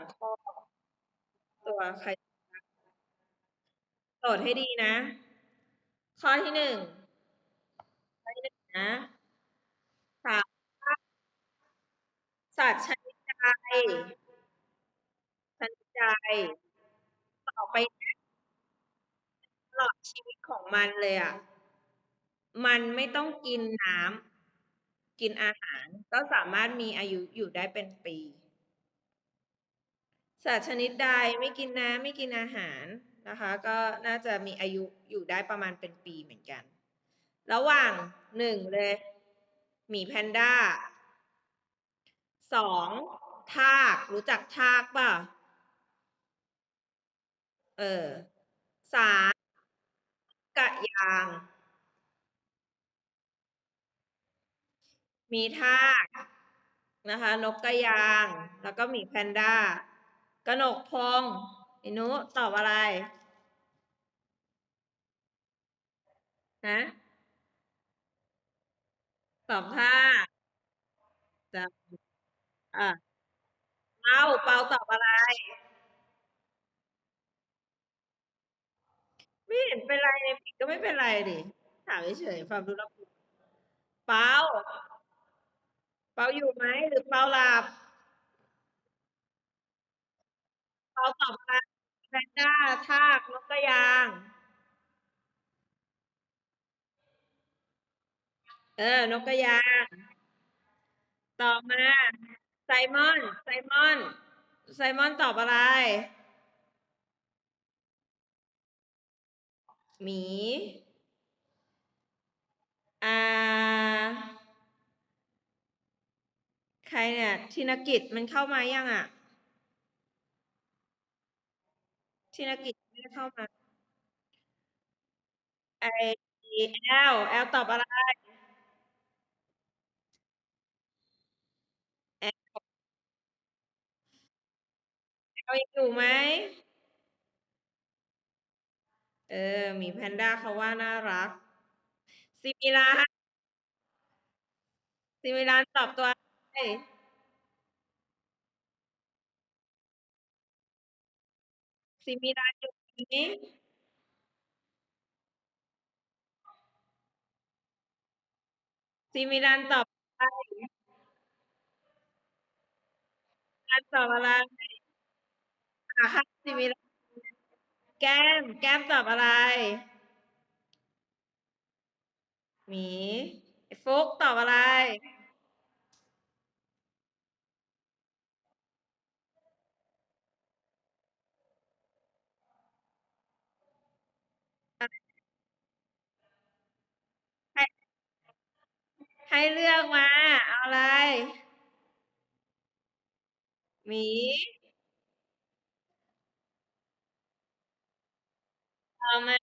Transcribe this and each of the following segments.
ามข้อ ตัวใครโจทย์ให้ดีนะ ข้อที่หนึ่งข้อที่หนึ่งนะถามว่าสัตว์ชนิดใดชนิดใดต่อไปตลอดชีวิตของมันเลยอะ มันไม่ต้องกินน้ำกินอาหาร ก็สามารถมีอายุอยู่ได้เป็นปี สัตว์ชนิดใดไม่กินน้ำไม่กินอาหารนะคะ ก็น่าจะมีอายุอยู่ได้ประมาณเป็นปีเหมือนกัน ระหว่างหนึ่งเลยหมีแพนด้าสองทากรู้จักทากป่ะ เออสามกะยาง มีทากนะคะ นกกระยาง แล้วก็หมีแพนด้า กระหนกพงอินุตอบอะไรนะตอบท่าจะอะเปาเปาตอบอะไร ไม่เห็นเป็นไรในผิดก็ไม่เป็นไรดิถามเฉยๆความรู้รอบตัวเปาเปาอยู่ไหมหรือเปาหลับ เปาตอบอะไรแพนด้าทากนกกระยาง เออนกกระยาง ต่อมาไซมอนไซมอนไซมอนตอบอะไร หมีอ่าใครเนี่ยธินกิจมันเข้ามายังอะ ธินกิจไม่ได้เข้ามา ไอแอลแอลตอบอะไรแอลแอลยังอยู่ไหมเออหมีแพนด้าเขาว่าน่ารักซิมิลานซิมิลานตอบตัวอะไร ซิมิลานอยู่ไหมซิมิลานตอบอะไรมิลานตอบอะไรอะค่ะซิมิลานแก้ม แก้มตอบอะไร หมีฟุกตอบอะไร ให้เลือกมา เอาอะไร หมีเอามา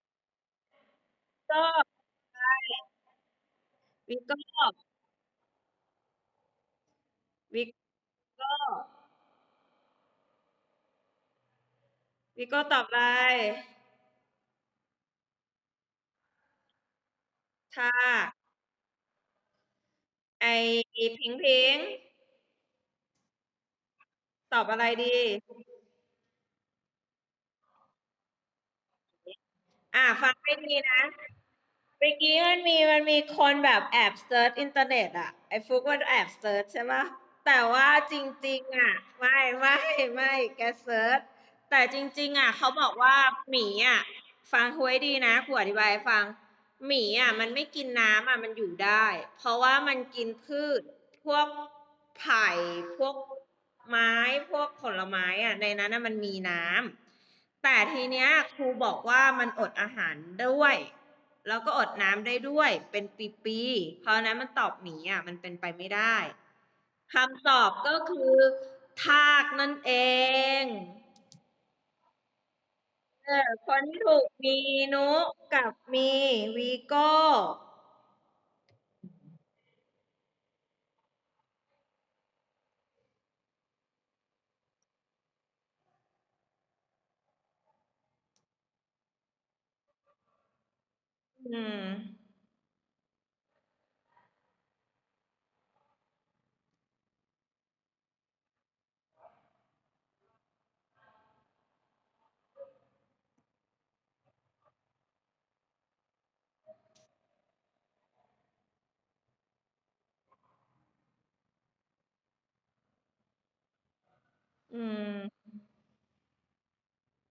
ก็วิโก้วิโก้วิโก้ตอบอะไรทาก ไอ้พิงพิง ตอบอะไรดี อ่า ฟังให้ดีนะ เมื่อกี้มันมีมันมีคนแบบแอบเซิร์ชอินเทอร์เน็ตอะไอ้ฟุกมันแอบเซิร์ชใช่ไหมแต่ว่าจริง ๆอะไม่ไม่ไม่แกเซิร์ชแต่จริง ๆอะเขาบอกว่าหมีอะฟังคุยดีนะครูอธิบายให้ฟัง หมีอะมันไม่กินน้ำอะมันอยู่ได้ เพราะว่ามันกินพืชพวกไผ่พวกไม้พวกผลไม้อะในนั้นอะมันมีน้ำแต่ทีเนี้ยครูบอกว่ามันอดอาหารด้วย แล้วก็อดน้ำได้ด้วยเป็นปีๆเพราะนั้นมันตอบหมีอะมันเป็นไปไม่ได้คำตอบก็คือทากนั่นเอง เออ คนที่ถูก มีนุ กับมีวีโก้ อืม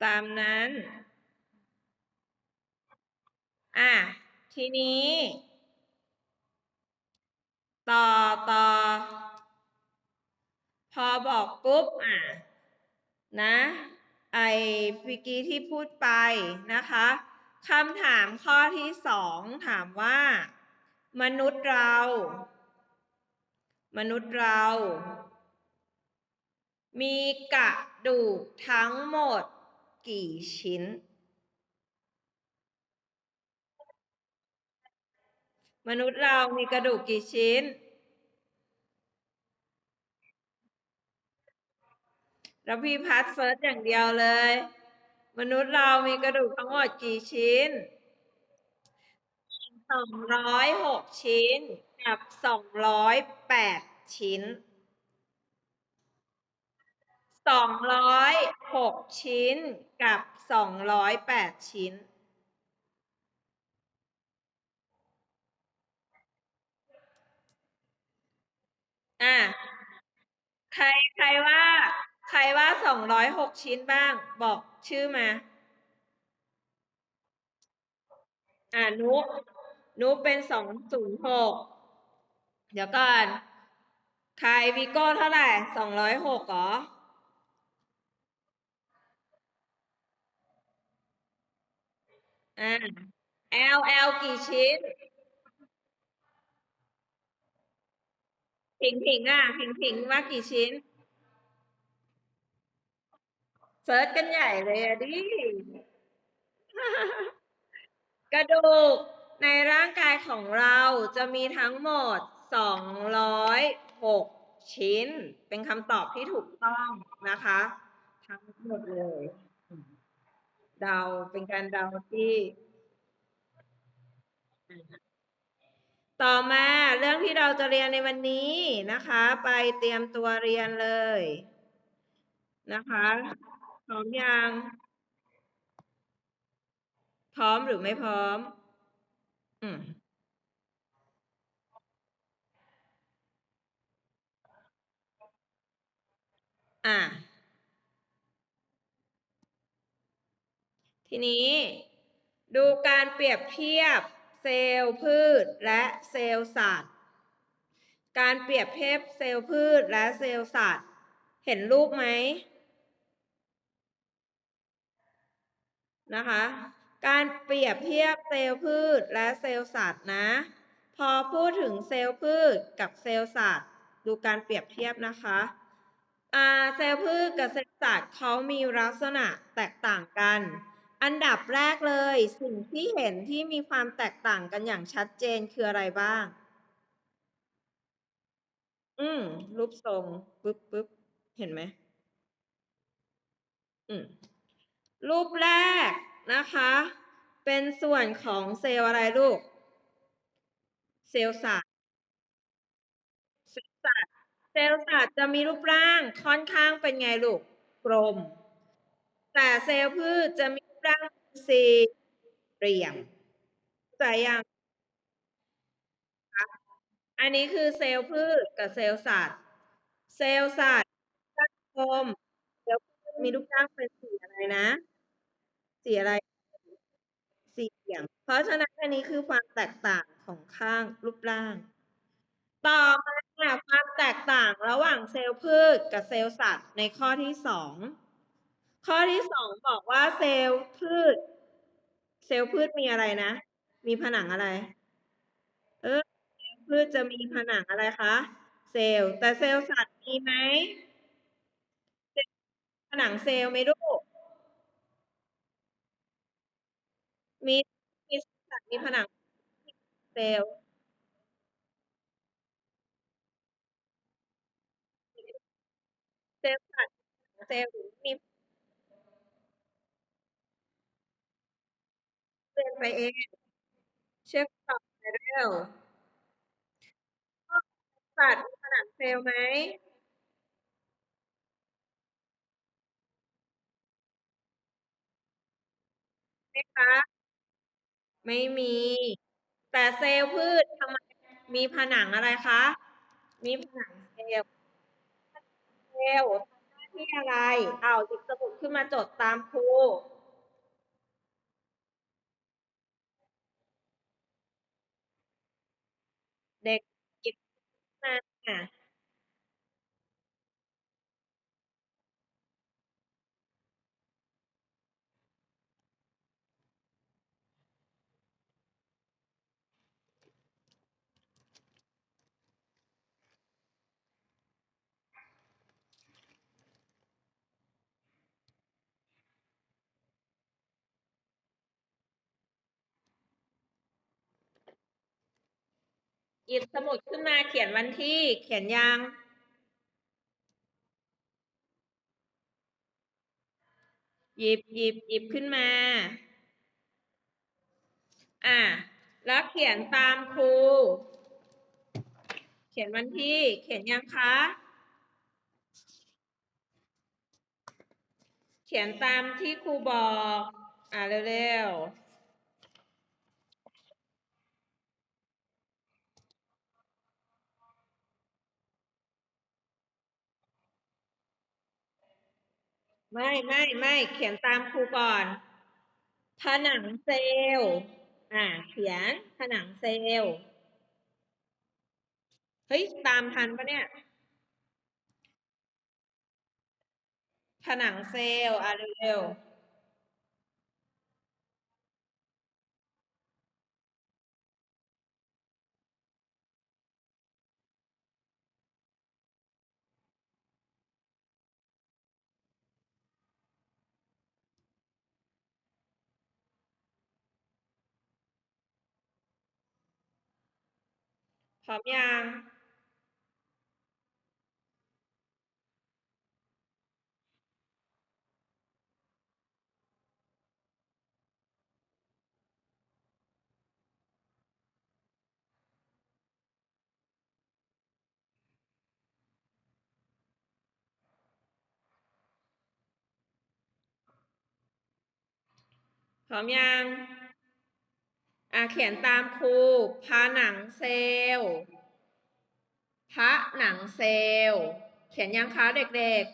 ตามนั้น อะ ทีนี้ ต่อต่อ พอบอกปุ๊บ อะ นะ ไอเมื่กี้ที่พูดไปนะคะคำถามข้อที่สองถามว่า มนุษย์เรา มนุษย์เรา มีกระดูกทั้งหมด กี่ชิ้น มนุษย์เรามีกระดูกกี่ชิ้นแล้วพี่พัดเฟิร์สอย่างเดียวเลย มนุษย์เรามีกระดูกทั้งหมดกี่ชิ้นสองร้อยหกชิ้น กับสองร้อยแปดชิ้น สองร้อยหกชิ้นกับสองร้อยแปดชิ้น อะ ใครใครว่า ใครว่าสองร้อยหกชิ้นบ้าง บอกชื่อมา อ่านุนุเป็นสองศูนย์หกเดี๋ยวก่อน ใครวีโก้เท่าไหร่สองร้อยหกเหรอ อ่า L L กี่ชิ้นผิงผิงอะผิงผิงว่ากี่ชิ้นเซิร์ชกันใหญ่เลยอะดิ กระดูกในร่างกายของเราจะมีทั้งหมด 206 ชิ้น เป็นคำตอบที่ถูกต้องนะคะ ทั้งหมดเลย เดาเป็นการเดาที่ ต่อมาเรื่องที่เราจะเรียนในวันนี้นะคะ ไปเตรียมตัวเรียนเลย นะคะพร้อมยังพร้อมหรือไม่พร้อม อืมอะ ทีนี้ดูการเปรียบเทียบเซลล์พืชและเซลล์สัตว์ การเปรียบเทียบเซลล์พืชและเซลล์สัตว์ เห็นรูปไหมนะคะ การเปรียบเทียบเซลล์พืชและเซลล์สัตว์นะ พอพูดถึงเซลล์พืชกับเซลล์สัตว์ ดูการเปรียบเทียบนะคะเซลล์พืชกับเซลล์สัตว์เขามีลักษณะแตกต่างกัน อันดับแรกเลย สิ่งที่เห็นที่มีความแตกต่างกันอย่างชัดเจนคืออะไรบ้าง อืม รูปทรงปึ๊บปึ๊บเห็นไหมอืม รูปแรกนะคะ เป็นส่วนของเซลล์อะไรลูก เซลล์สัตว์เซลล์สัตว์เซลล์สัตว์จะมีรูปร่างค่อนข้างเป็นไงลูก กลม แต่เซลล์พืชจะมี รูปร่างสี่เหลี่ยมใจยังอันนี้คือเซลล์พืชกับเซลล์สัตว์ เซลล์สัตว์กลมเซลล์พืชมีรูปร่างเป็นสีอะไรนะ สีอะไร สีเหลี่ยมเพราะฉะนั้นอันนี้คือความแตกต่างของข้างรูปร่าง ต่อมาความแตกต่างระหว่างเซลล์พืชกับเซลล์สัตว์ในข้อที่สอง ข้อที่สองบอกว่าเซลล์พืช เซลล์พืชมีอะไรนะ มีผนังอะไร เออเซลล์พืชจะมีผนังอะไรคะ เซลล์ แต่เซลล์สัตว์มีไหมผนังเซลล์ไหมลูก มีมีสัตว์มีผนังเซลล์เซลล์สัตว์เซลล์มีเดิน ไปเอง เช็คตอบไปเร็วสัตว์มีผนังเซลล์ไหมไหมคะ ไม่มี แต่เซลล์พืชทำไมมีผนังอะไรคะ มีผนังเซลล์เซลล์ทำหน้าที่อะไร เอาหยิบสมุดขึ้นมาจดตามครู เด็กหยิบขึ้นม หยิบสมุดขึ้นมาเขียนวันที่เขียนยัง หยิบหยิบหยิบขึ้นมา อะแล้วเขียนตามครู เขียนวันที่เขียนยังคะ เขียนตามที่ครูบอก อะเร็วๆ ไม่ไม่ไม่เขียนตามครูก่อน ผนังเซลล์อ่า เขียนผนังเซลล์เฮ้ย ตามทันปะเนี่ย ผนังเซลล์อะเร็วๆ พร้อมยังพร้ อะเขียนตามครูผนังเซลล์ผนังเซลล์เขียนยังคะเด็ก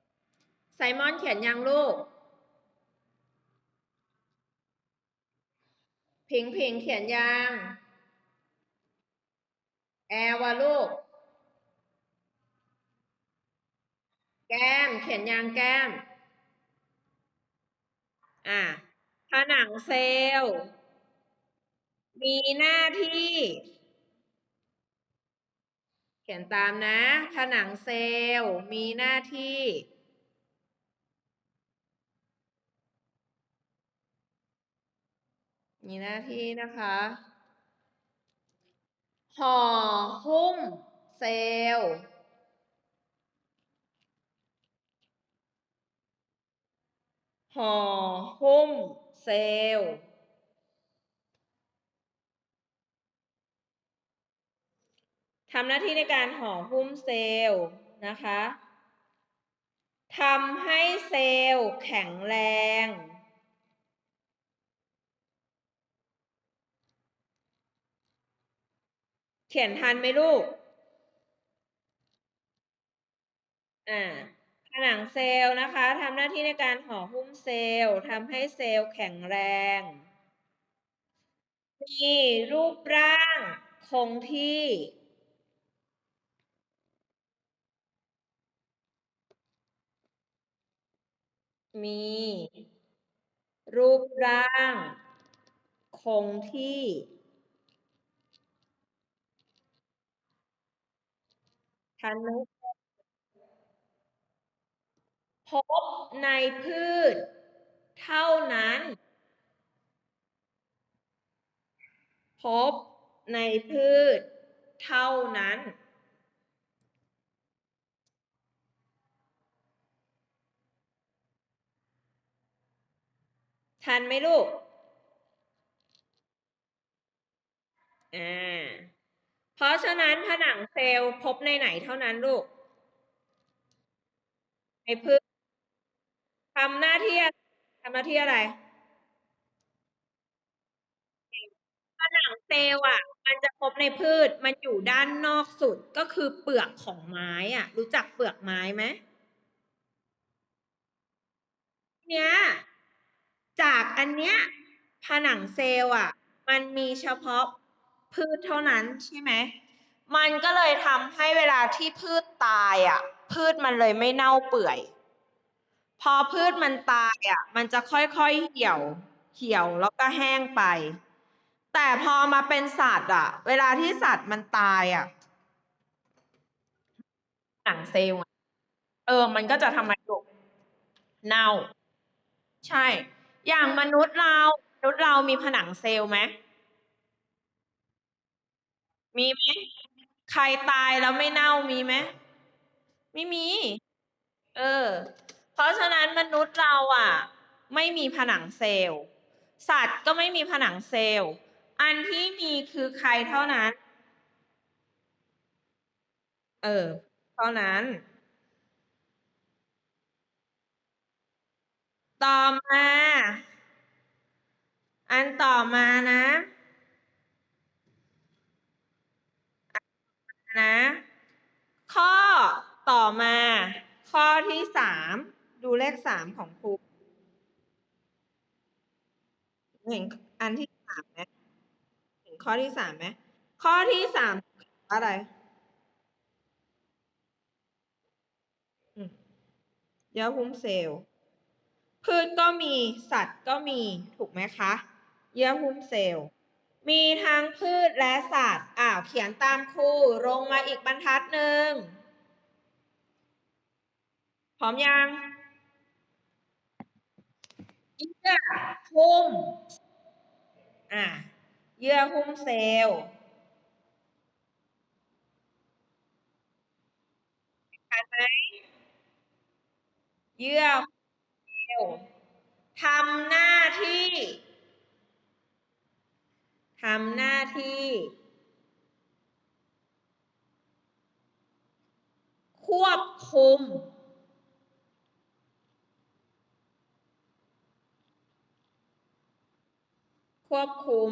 ๆ ไซมอนเขียนยังลูกผิงผิงเขียนยัง แอลวะลูก แก้มเขียนยังแก้ม อะผนังเซลล์ มีหน้าที่ เขียนตามนะ ผนังเซลล์มีหน้าที่ มีหน้าที่นะคะห่อหุ้มเซลล์ห่อหุ้มเซลล์ำหน้าที่ในการห่อหุ้มเซลล์นะคะทำให้เซลล์แข็งแรง เขียนทันไหมลูก อ่า ผนังเซลล์นะคะทำหน้าที่ในการห่อหุ้มเซลล์ทำให้เซลล์แข็งแรง มีรูปร่างคงที่ มี รูปร่าง คงที่ ทันไหมพบในพืช เท่านั้น พบในพืช เท่านั้น ทันไหมลูก อ่า เพราะฉะนั้นผนังเซลล์พบในไหนเท่านั้นลูก ในพืชทำหน้าที่ทำหน้าที่อะไร ผนังเซลล์อะ มันจะพบในพืช มันอยู่ด้านนอกสุดก็คือเปลือกของไม้อะ รู้จักเปลือกไม้ไหม เนี้ย จากอันเนี้ยผนังเซลล์อะ มันมีเฉพาะพืชเท่านั้นใช่ไหม มันก็เลยทำให้เวลาที่พืชตายอะ พืชมันเลยไม่เน่าเปื่อย พอพืชมันตายอะ มันจะค่อยๆเหี่ยว เหี่ยวแล้วก็แห้งไป แต่พอมาเป็นสัตว์อะ เวลาที่สัตว์มันตายอะ หนังเซลล์ เออ มันก็จะทำไมลูกเน่า ใช่ อย่างมนุษย์เรามนุษย์เรามีผนังเซลล์ไหมมีไหมใครตายแล้วไม่เน่ามีไหมไม่มี เออ เพราะฉะนั้นมนุษย์เราอะ ไม่มีผนังเซลล์ สัตว์ก็ไม่มีผนังเซลล์ อันที่มีคือใครเท่านั้น เออ เท่านั้น ต่อมา อันต่อมานะนะ ข้อต่อมา ข้อที่สามดูเลขสามของครูเห็นอันที่สามไหมเห็นข้อที่สามไหมข้อที่สามอะไรเยื่อหุ้มเซลล์ พืชก็มีสัตว์ก็มีถูกไหมคะ เยื่อหุ้มเซลล์ มีทั้งพืชและสัตว์อ้าวเขียนตามครูลงมาอีกบรรทัดหนึ่งพร้อมยังเยื่อหุ้มอะเยื่อหุ้มเซลล์ทันไหมเยื่อ ลทำหน้าที่ทำหน้าที่ ควบคุม ควบคุม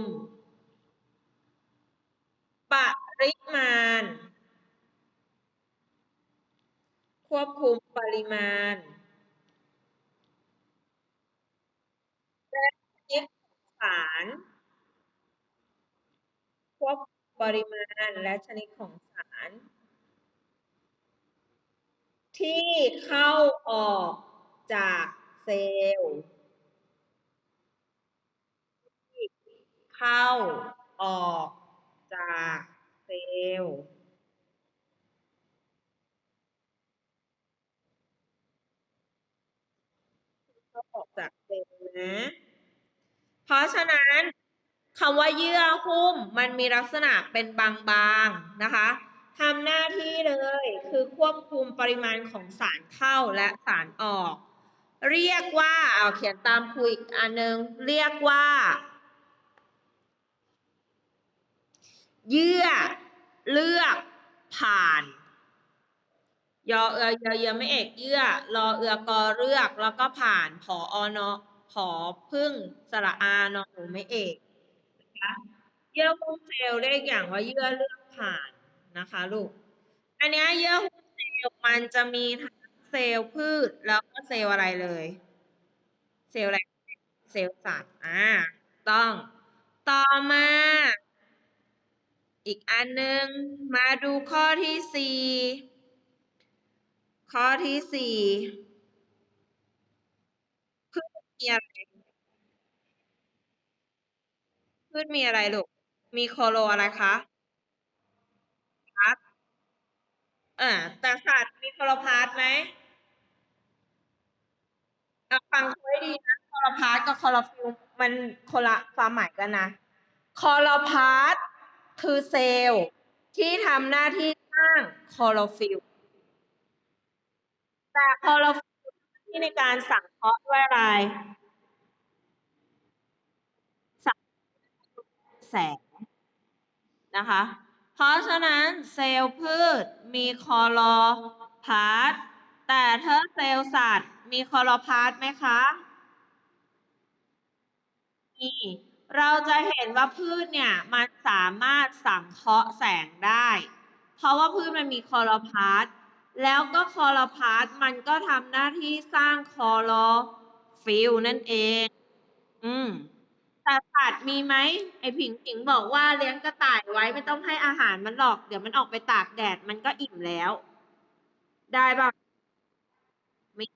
ปริมาณ ควบคุมปริมาณ และชนิดของ สาร ควบปริมาณและชนิดของสาร ที่เข้าออกจากเซลล์ที่เข้าออกจากเซลล์เข้าออกจากเซลล์นะ เพราะฉะนั้นคำว่าเยื่อหุ้มมันมีลักษณะเป็นบางๆนะคะทำหน้าที่เลยคือควบคุมปริมาณของสารเข้าและสารออก เรียกว่าเอาเขียนตามคุยอีกอันนึง เรียกว่า เยื่อเลือกผ่าน ยอเอือยอเยอไม่เอกเยื่อรอเอือกอเลือกแล้วก็ผ่านผออนอ ผอพึ่งสระอานอหนูไม่เอกนะคะเยื่อหุ้มเซลล์เรียกอย่างว่าเยื่อเลือกผ่านนะคะลูก อันนี้เยื่อหุ้มเซลล์มันจะมีทั้งเซลล์พืชแล้วก็เซลล์อะไรเลย เซลล์อะไร เซลล์สัตว์ อ่า ต้อง ต่อมา อีกอันหนึ่งมาดูข้อที่สี่ ข้อที่สี่พืชมีอะไร พืชมีอะไรลูก มีโคโลอะไรคะพาร์ตอ่าแต่สัตว์มีโคโลพาร์ตไหมเอาฟังไว้ดีนะโคโลพาร์ตกับโคโลฟิลมันคนละความหมายกันนะโคโลพาร์ตคือเซลล์ที่ทำหน้าที่สร้างโคโลฟิลแต่โคโลฟิลที่ในการสังเคราะห์ด้วยอะไร แสงนะคะ เพราะฉะนั้นเซลล์พืชมีคอลอพาร์ตแต่ถ้าเซลล์สัตว์มีคอลอพาร์ตไหมคะมีเราจะเห็นว่าพืชเนี่ยมันสามารถสังเคราะห์แสงได้ เพราะว่าพืชมันมีคอลอพาร์ตแล้วก็คอลอพาร์ตมันก็ทำหน้าที่สร้างคอลอฟิลนั่นเอง อืม แต่สัตว์มีไหมไอ้ผิงผิงบอกว่าเลี้ยงกระต่ายไว้ไม่ต้องให้อาหารมันหรอก เดี๋ยวมันออกไปตากแดดมันก็อิ่มแล้ว ได้ปะไม่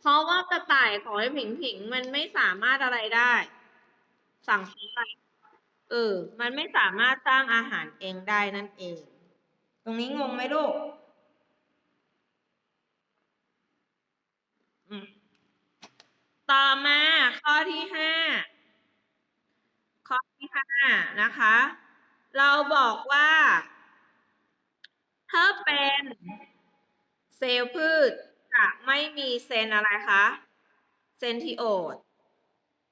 เพราะว่ากระต่ายของไอ้ผิงผิงมันไม่สามารถอะไรได้ สั่งซื้อไปเออ มันไม่สามารถสร้างอาหารเองได้นั่นเอง ตรงนี้งงไหมลูกต่อมาข้อที่ห้า ข้อที่ห้านะคะ เราบอกว่า ถ้าเป็นเซลล์พืชจะไม่มีเซนอะไรคะเซนทิโอด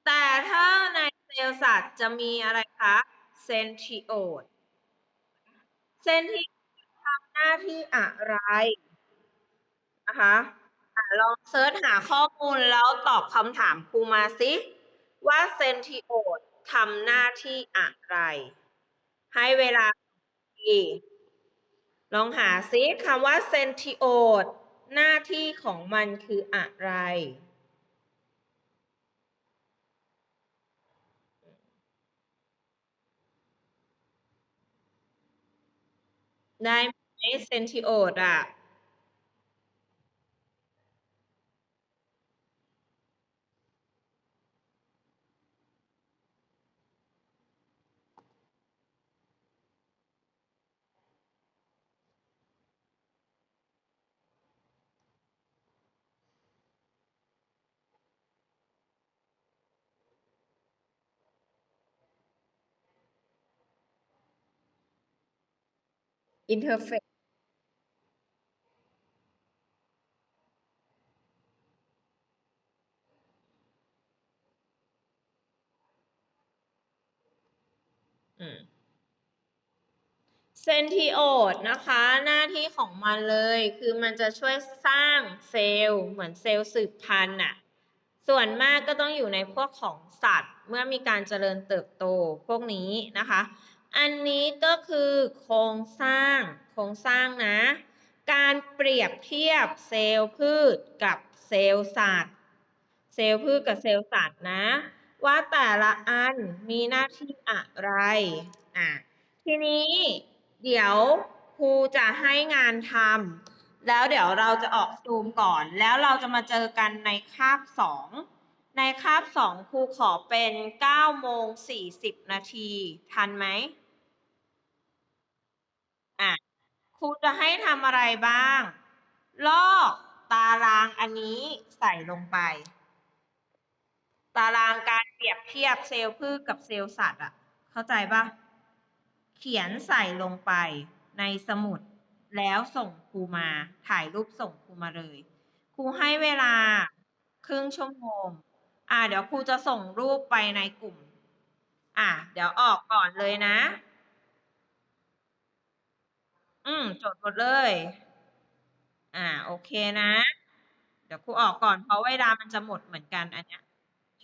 แต่ถ้าในเซลล์สัตว์จะมีอะไรคะเซนทิโอด เซนทิทำหน้าที่อะไรนะคะอะลองเซิร์ชหาข้อมูลแล้วตอบคำถามครูมาสิว่าเซนทิโอด ทำหน้าที่อะไร ให้เวลาลองหาซิคำว่าเซนทิโอดหน้าที่ของมันคืออะไร ได้ไหมเซนทิโอดอะ อินเทอร์เฟซเซนทิโอดนะคะ หน้าที่ของมันเลยคือมันจะช่วยสร้างเซลล์ เหมือนเซลล์สืบพันธุ์น่ะส่วนมากก็ต้องอยู่ในพวกของสัตว์ เมื่อมีการเจริญเติบโตพวกนี้นะคะ อันนี้ก็คือโครงสร้างโครงสร้างนะ การเปรียบเทียบเซลล์พืชกับเซลล์สัตว์ เซลล์พืชกับเซลล์สัตว์นะ ว่าแต่ละอันมีหน้าที่อะไรอะทีนี้เดี๋ยวครูจะให้งานทำแล้วเดี๋ยวเราจะออกซูมก่อน แล้วเราจะมาเจอกันในคาบสอง ในคาบสองครูขอเป็น9โมง40 นาที ทันไหมอะครูจะให้ทำอะไรบ้าง ลอกตารางอันนี้ใส่ลงไป ตารางการเปรียบเทียบเซลล์พืชกับเซลล์สัตว์อะเข้าใจปะเขียนใส่ลงไปในสมุดแล้วส่งครูมาถ่ายรูปส่งครูมาเลย ครูให้เวลาครึ่งชั่วโมง อ่าเดี๋ยวครูจะส่งรูปไปในกลุ่ม อะเดี๋ยวออกก่อนเลยนะ อืมจดหมดเลย อ่า โอเคนะ เดี๋ยวครูออกก่อนเพราะเวลามันจะหมดเหมือนกันอันเนี้ยโอเค